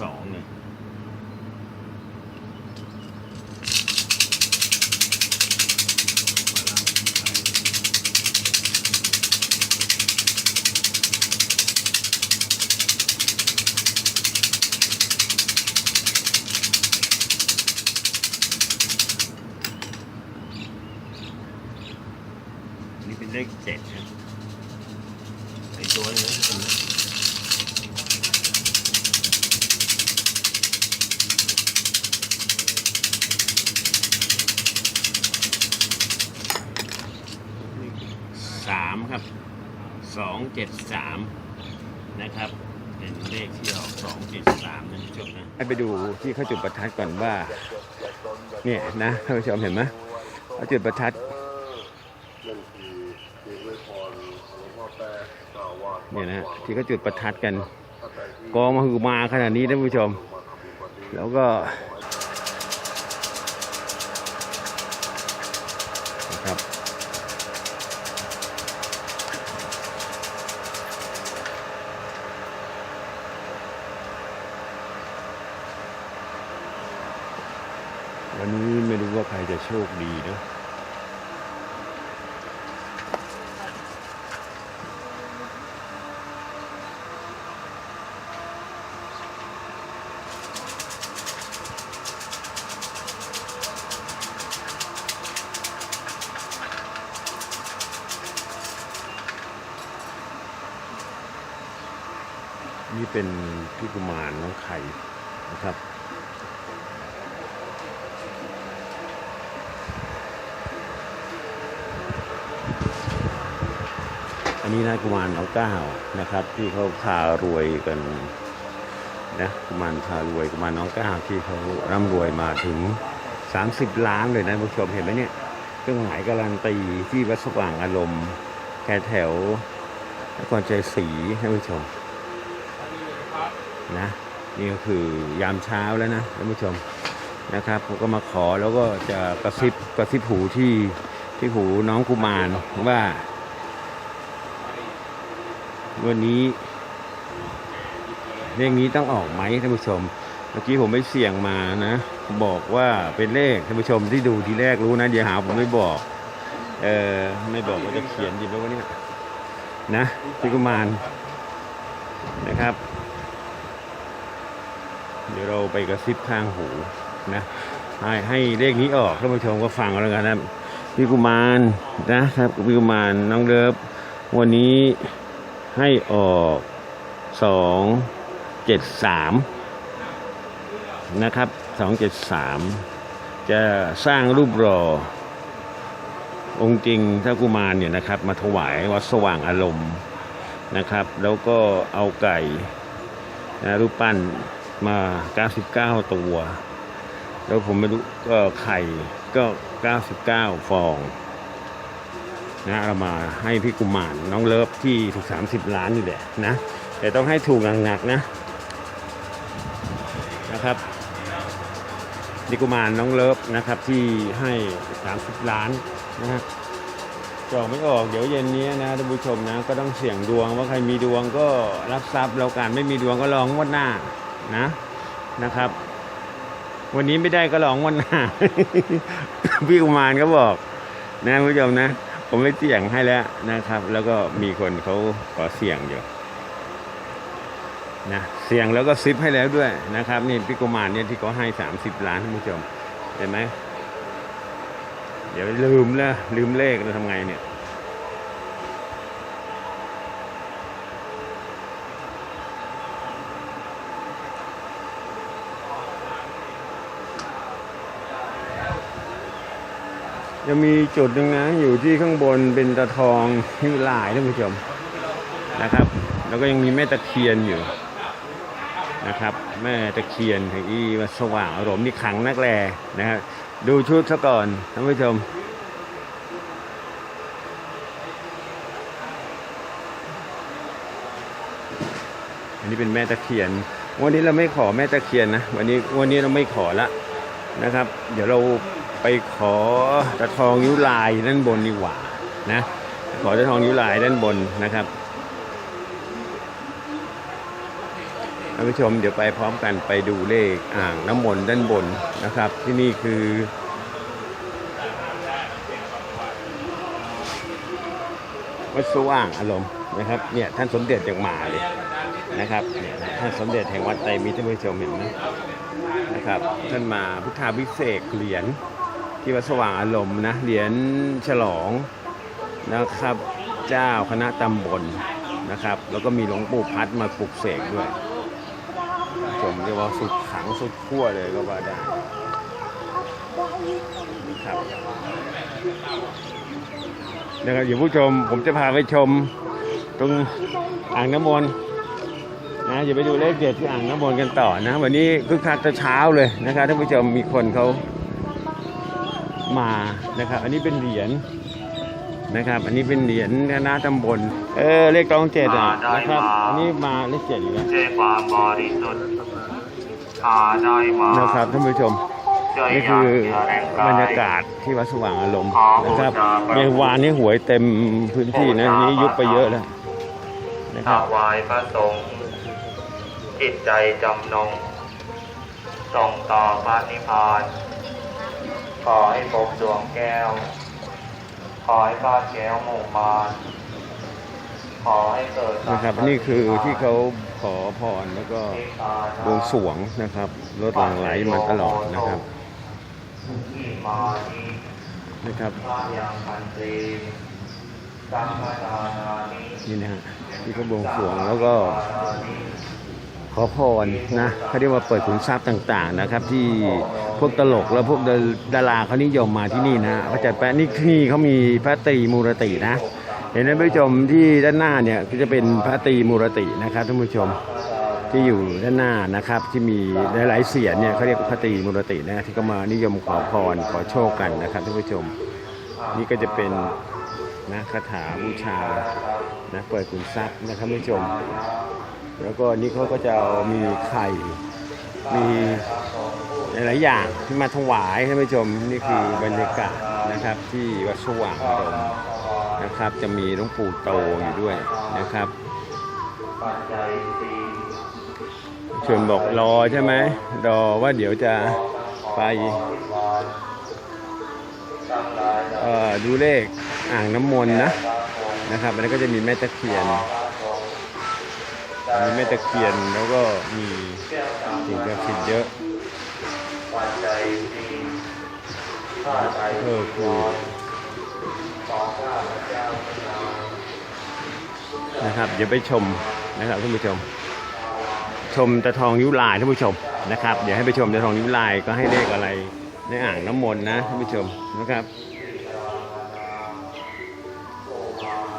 สองเนี่ยนี่เป็นเลขเจ็ดครับไอตัวนี้นะเป็นสามครับสอง เจ็ดสามนะครับ เป็นเลขที่ออกสองเจ็ดสามนะท่านผู้ชมนะ ให้ไปดูที่เขาจุดประทัดก่อนว่า เนี่ยนะท่านผู้ชมเห็นไหมเขาจุดประทัดเนี่ยนะที่เขาจุดประทัดกัน กองมาหือมาขนาดนี้ท่านผู้ชม แล้วก็นะครับ วันนี้ไม่รู้ว่าใครจะโชคดีนะนี่เป็นพี่กุมารน้องไข่นะครับ นนี้นะกุมารน้องเก้านะครับ ที่เขาพารวยกันนะกุมารพารวยกุมารน้องก้าที่เขาร่ำรวยมาถึง 30 ล้านเลยนะผู้ชมเห็นไหมเนี่ยเครื่องหมายการันตีที่วัดสว่างอารมณ์แค่แถวนครชัยศรีท่านผู้ชมนะนี่ก็คือยามเช้าแล้วนะท่านผู้ชมนะครับผมก็มาขอแล้วก็จะกระซิบกระซิบหูที่ที่หูน้องกุมารว่า วันนี้เลขนี้ต้องออกไหมท่านผู้ชม เมื่อกี้ผมไปเสี่ยงมานะบอกว่าเป็นเลขท่านผู้ชมที่ดูทีแรกรู้นะเดี๋ยวหาผมไม่บอก เออไม่บอกว่าจะเขียนดีไหมวะเนี่ยนะพี่กุมารนะครับ เดี๋ยวเราไปกระซิบข้างหูนะให้ให้เลขนี้ออกท่านผู้ชมก็ฟังเอาแล้วกันนะพี่กุมารนะครับพี่กุมารน้องเลิฟวันนี้ ให้ออกสองเจ็ดสามนะครับสองเจ็ดสามจะสร้างรูปรอ องค์จริงท้ากุมารเนี่ยนะครับ มาถวายวัดสว่างอารมณ์นะครับ แล้วก็เอาไก่นะรูปปั้นมา 99 ตัว แล้วผมไม่รู้ก็ไข่ก็ 99 ฟอง นะเรามาให้พี่กุมารน้องเลิฟที่ถูก 30 ล้านนี่แหละนะ แต่ต้องให้ถูกหนักๆนะนะครับพี่กุมารน้องเลิฟนะครับที่ให้ 30 ล้านนะฮะจอกไม่ออกเดี๋ยวเย็นนี้นะท่านผู้ชมนะก็ต้องเสี่ยงดวงว่าใครมีดวงก็รับทรัพย์แล้วกันไม่มีดวงก็ลองงวดหน้านะนะครับ วันนี้ไม่ได้ก็ลองงวดหน้า พี่กุมารก็บอกนะคุณผู้ชมนะ ผมไม่เสี่ยงให้แล้วนะครับ แล้วก็มีคนเขาขอเสี่ยงอยู่นะเสี่ยงแล้วก็ซิปให้แล้วด้วยนะครับ นี่พี่กุมารเนี่ยที่เขาให้สามสิบล้านท่านผู้ชมเห็นไหมเดี๋ยวลืมแล้วลืมเลขแล้วทำไงเนี่ย จะมีจุดหนึ่งนะ อยู่ที่ข้างบนเป็นตะทองหิ้วลายท่านผู้ชมนะครับ แล้วก็ยังมีแม่ตะเคียนอยู่นะครับ แม่ตะเคียนทีวัดสว่างอารมณ์นี่ขังนักแลนะครับดูชุดซะก่อนท่านผู้ชมอันนี้เป็นแม่ตะเคียน วันนี้เราไม่ขอแม่ตะเคียนนะ วันนี้วันนี้เราไม่ขอละนะครับ เดี๋ยวเรา ไปขอตะทองนิ้วลายด้านบนดีกว่านะขอตะทองนิ้วลายด้านบนนะครับท่านผู้ชมเดี๋ยวไปพร้อมกันไปดูเลขอ่างน้ำมนต์ด้านบนนะครับ ที่นี่คือวัดสว่างอารมณ์นะครับเนี่ยท่านสมเด็จจากมาเลยนะครับเนี่ยท่านสมเด็จแห่งวัดไตรมิตรท่านผู้ชมเห็นไหมนะครับท่านมาพุทธาพิเศษเหรียญ ที่วัดสว่างอารมณ์นะเหรียญฉลองนะครับ เจ้าคณะตำบลนะครับ แล้วก็มีหลวงปู่พัดมาปลุกเสกด้วยชมเรียกว่าสุดขังสุดขั้วเลยก็ว่าได้ครับนะครับอย่าผู้ชมผมจะพาไปชมตรงอ่างน้ำมนต์นะอย่าไปดูเลขเด็ดที่อ่างน้ำมนต์กันต่อนะ วันนี้คึกคักแต่เช้าเลยนะครับท่านผู้ชมมีคนเขา มานะครับ อันนี้เป็นเหรียญนะครับ อันนี้เป็นเหรียญคณะตำบล เออเลขตองเจ็ดอะนะครับ อันนี้มาเลขเจ็ดอีกแล้วด้วยความบริสุทธิ์อาได้มานะครับท่านผู้ชมด้วยนี่คือเหงื่อแรงกายบรรยากาศที่วัดสว่างอารมณ์นะครับเมื่อวานนี้หวยเต็มพื้นที่นะทีนี้ยุบไปเยอะแล้วนะคถรับวายพระสงฆ์จิตใจจำนงส่งต่อพระนิพพาน ขอให้พบดวงแก้ว ขอให้บ้านแก้วหมู่มานขอให้เกิดนะครับนี่คือที่เขาขอพรแล้วก็บวงสรวงนะครับรถหลั่งไหลมาตลอดนะครับที่มานี้นะครับมายังพันตรีสัมมาทานานินี่นะฮะที่เขาบวงสรวงแล้วก็ ขอพรนะเขาเรียกว่าเปิดขุนทรัพย์ต่าง ๆ นะครับ ที่พวกตลกแล้วพวกดาราเขานิยมมาที่นี่นะพระจัดแปะนี่ที่นี่เขามีพระตรีมูรตินะ เห็นไหมผู้ชมที่ด้านหน้าเนี่ยก็จะเป็นพระตรีมูรตินะครับท่านผู้ชมที่อยู่ด้านหน้านะครับที่มีหลายๆเสียนเนี่ยเขาเรียกว่าพระตรีมูรตินะที่ก็มานิยมขอพรขอโชคกันนะครับท่านผู้ชม นี่ก็จะเป็นนะคาถาบูชานะเปิดขุนทรัพย์นะครับท่านผู้ชม แล้วก็นี่เขาก็จะเอามีไข่ มีหลายๆอย่างที่มาถวายท่านผู้ชมนี่คือบรรยากาศนะครับที่วัดสว่างอารมณ์นะครับ จะมีหลวงปู่โตอยู่ด้วยนะครับชวนบอกรอใช่ไหมรอว่าเดี๋ยวจะไปดูเลขอ่างน้ำมนต์นะนะครับอันนี้ก็จะมีแม่ตะเคียน มีแม่ตะเคียนแล้วก็มีสิ่งศักดิ์สิทธิ์เยอะเออคือนะครับเดี๋ยวไปชมนะครับท่านผู้ชม ชมตะทองนิ้วลายท่านผู้ชมนะครับ เดี๋ยวให้ไปชมตะทองนิ้วลายก็ให้เลขอะไรในอ่างน้ำมนต์นะท่านผู้ชมนะครับ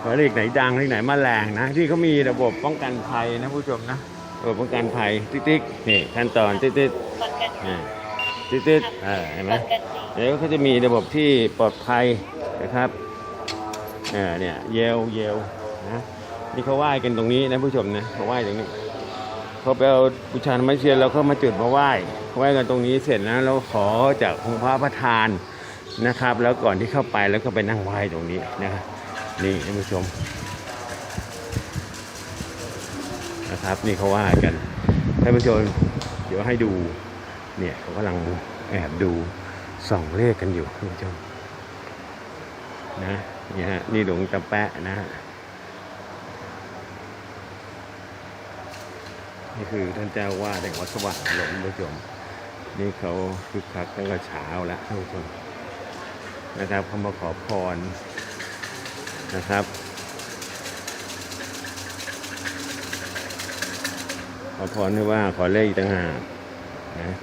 ว่าเลขไหนดังเลขไหนมาแรงนะ ที่เขามีระบบป้องกันภัยนะผู้ชมนะระบบป้องกันภัยติ๊กติ๊กนี่ขั้นตอนติ๊กติ๊กอ่าติ๊กติ๊กอ่าเห็นไหมเดี๋ยวเขาจะมีระบบที่ปลอดภัยนะครับเออเนี่ยเยลเยลนะนี่เขาไหว้กันตรงนี้นะผู้ชมนะเขาไหว้ตรงนี้เขาไปเอาบูชาไม้เชียนแล้วก็มาจุดมาไหว้ไหว้กันตรงนี้เสร็จนะแล้วขอจากองค์พระประธานนะครับ แล้วก่อนที่เข้าไปแล้วก็ไปนั่งไหว้ตรงนี้นะครับ นี่ท่านผู้ชม นะครับ นี่เขาว่ากันท่านผู้ชม เดี๋ยวให้ดู เนี่ยเขากำลังแอบดูส่องเลขกันอยู่ท่านผู้ชมนะนี่ฮะนี่หลวงตาแปะนะฮะนี่คือท่านเจ้าวาดแห่งวัดสว่างหลวงผู้ชม นี่เขาคึกคักตั้งแต่เช้าแล้วท่านผู้ชมนะครับเขามาขอพร นะครับขอพรด้วยว่าขอเลขอีกต่างหากนะ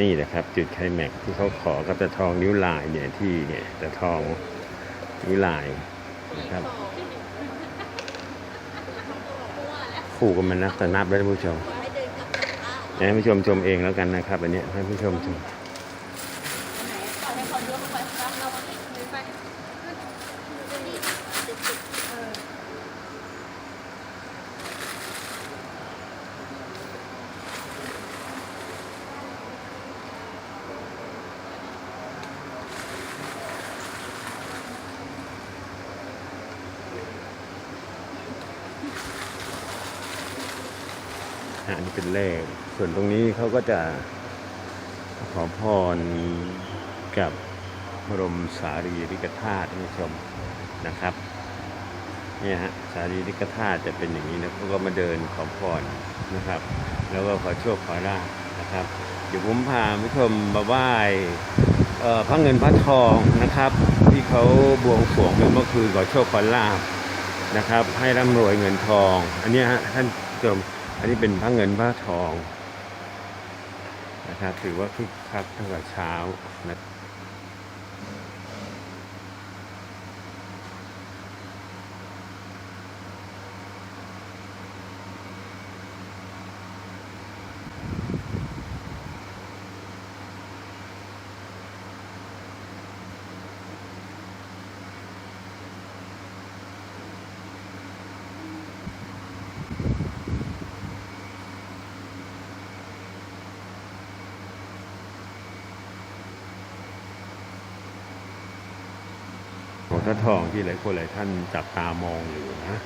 นี่แหละครับ จุดไคลแม็กซ์ที่เขาขอกับตะทองนิ้วลายเนี่ยที่เนี่ยตะทองนิ้วลายนะครับคู่กันมันนับแต่นับแล้วท่านผู้ชมให้ท่านผู้ชมชมเองแล้วกันนะครับ อันเนี้ยให้ท่านผู้ชมชม อันนี้เป็นเลข ส่วนตรงนี้เขาก็จะขอพรกับบรมสารีริกธาตุท่านผู้ชมนะครับเนี่ยฮะสารีริกธาตุจะเป็นอย่างนี้นะเขาก็มาเดินขอพรนะครับ แล้วก็ขอโชคขอลาภนะครับ เดี๋ยวผมพาผู้ชมมาไหว้พระเงินพระทองนะครับ ที่เขาบวงสรวงเมื่อคืนขอโชคขอลาภนะครับ ให้ร่ำรวยเงินทอง อันนี้ฮะท่านผู้ชม นนี้เป็นพระเงินพระทองนะครับถือว่าคึกคักตั้งแต่เช้านะ พระทองที่หลายคนหลายท่านจับตามองอยู่นะ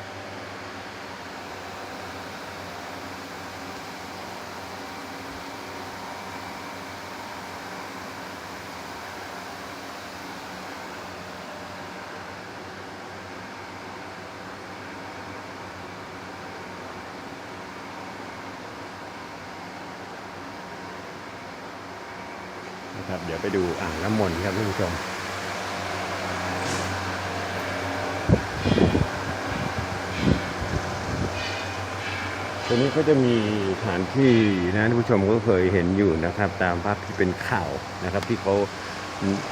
นะครับเดี๋ยวไปดูอ่างน้ำมนต์ครับท่านผู้ชม ตัวนี้ก็จะมีสถานที่นะท่านผู้ชมก็เคยเห็นอยู่นะครับ ตามภาพที่เป็นข่าวนะครับ ที่เขา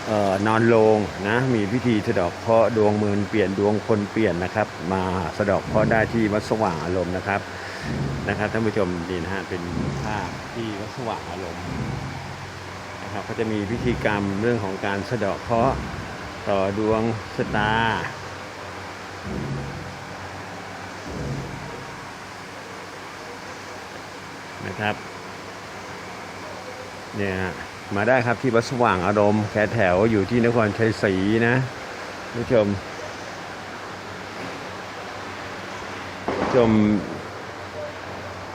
เออนอนลงนะมีพิธีสะดอกเคราะห์ดวงเมือเปลี่ยนดวงคนเปลี่ยนนะครับ มาสะดอกเคราะห์ได้ที่วัดสว่างอารมณ์นะครับนะครับท่านผู้ชมนี่นะฮะเป็นภาพที่วัดสว่างอารมณ์นะครับก็จะมีพิธีกรรมเรื่องของการสะดอกเคราะห์ต่อดวงชะตา นะครับเนี่ยมาได้ครับที่วัดสว่างอารมณ์แคแถวอยู่ที่นครชัยศรีนะผู้ชมผู้ชม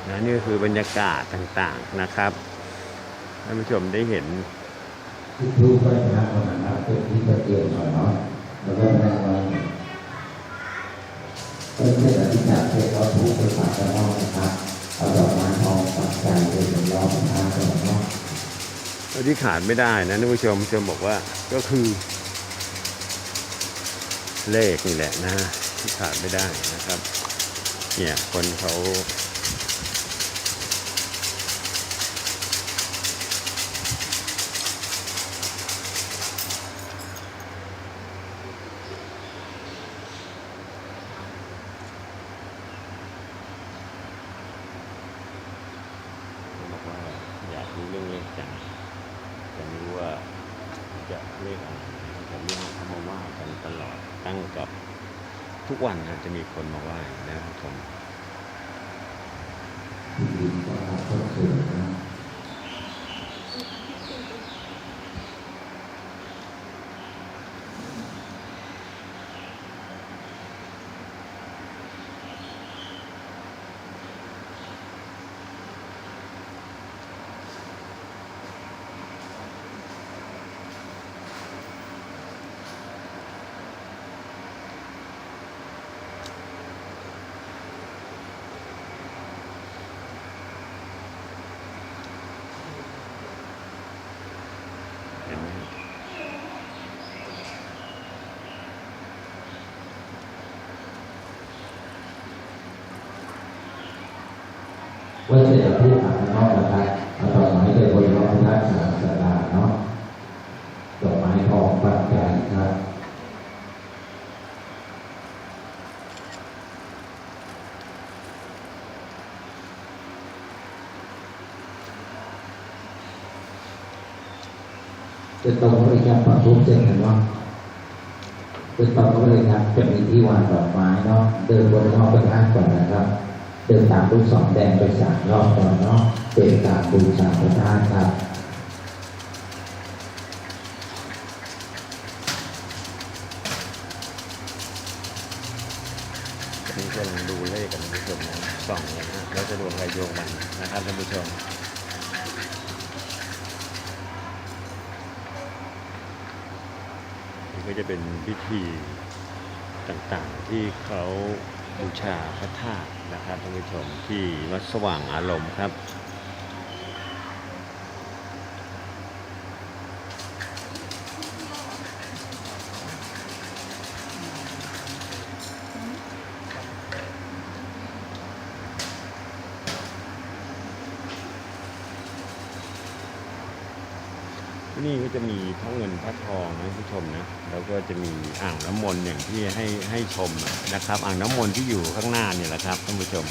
นะนี่คือบรรยากาศต่างๆนะครับท่านผู้ชมได้เห็นทุกทุกๆก็นะครับวันนั้นนะเป็นที่ตะเกียบหน่อยเนาะแล้วก็นั่งไว้ก็เช่นอธิษฐานเสร็จก็ทุกไปฝากกันนอกนะครับ เอาดอกไม้ทองปักใจเป็นล้อมทางกันเนาะที่ขาดไม่ได้นะท่านผู้ชมจะบอกว่าก็คือ เลขนี่แหละนะที่ขาดไม่ได้นะครับ เนี่ยคนเขา บอกว่าอยาก จะจะรู้ว่าจะเลขอะไรแต่เรื่องเขามาว่ากันตลอดตั้งกับทุกวันนะจะมีคนมาไหว้นะครับผม ที่ดินก็รับต้นเสือนะ เห็นไหม ว่า เสร็จแล้วที่ฝากกันนอกนะครับเอาดอกไม้ไปบนรอบพระธาตุสามสัปดาห์เนาะดอกไม้ทองปักใจครับจะตรงเข้าไปครับปักทุกเส้นกันว่าจะตรงเข้าไปเลยครับจะมีที่วางดอกไม้เนาะเดินบนรอบพระธาตุก่อนนะครับ เดินตามลูกศรแดงไปสามรอบก่อนเนาะเป็นการบูชาพระธาตุครับนี่กำลังดูเลขกันท่านผู้ชมนะสองเนะฮะแล้วจะดวงใครดวงมันนะครับท่านผู้ชมนี่ก็จะเป็นพิธีต่างๆที่เขาบูชาพระธาตุ นะครับท่านผู้ชมที่วัดสว่างอารมณ์ครับ ที่นี่ก็จะมีพระเงินพระทองนะผู้ชมนะแล้วก็จะมีอ่างน้ำมนต์อย่างที่ให้ให้ชมนะครับ อ่างน้ำมนต์ที่อยู่ข้างหน้าเนี่ยแหละครับท่านผู้ชม